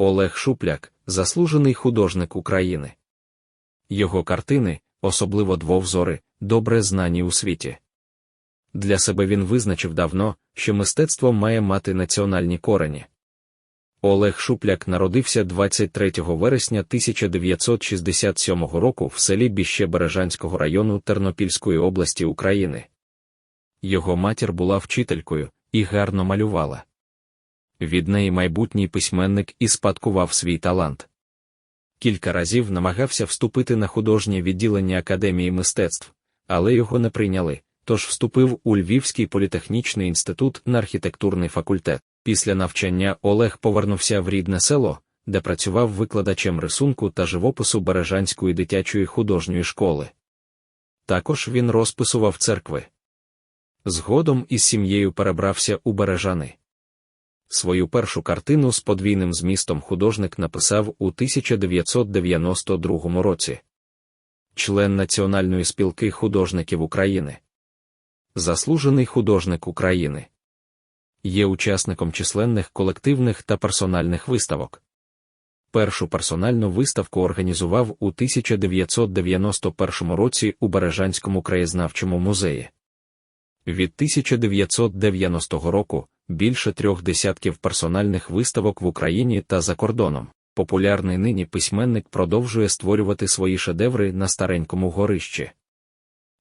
Олег Шупляк заслужений художник України. Його картини, особливо двовзори, добре знані у світі. Для себе він визначив давно, що мистецтво має мати національні корені. Олег Шупляк народився 23 вересня 1967 року в селі Біще Бережанського району Тернопільської області України. Його матір була вчителькою і гарно малювала. Від неї майбутній письменник і спадкував свій талант. Кілька разів намагався вступити на художнє відділення Академії мистецтв, але його не прийняли, тож вступив у Львівський політехнічний інститут на архітектурний факультет. Після навчання Олег повернувся в рідне село, де працював викладачем рисунку та живопису Бережанської дитячої художньої школи. Також він розписував церкви. Згодом із сім'єю перебрався у Бережани. Свою першу картину з подвійним змістом художник написав у 1992 році. Член Національної спілки художників України. Заслужений художник України. Є учасником численних колективних та персональних виставок. Першу персональну виставку організував у 1991 році у Бережанському краєзнавчому музеї. Від 1990 року більше трьох десятків персональних виставок в Україні та за кордоном. Популярний нині письменник продовжує створювати свої шедеври на старенькому горищі.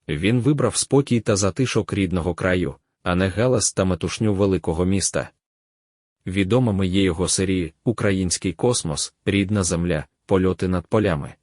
Він вибрав спокій та затишок рідного краю, а не галас та метушню великого міста. Відомими є його серії Український космос, Рідна земля, Польоти над полями.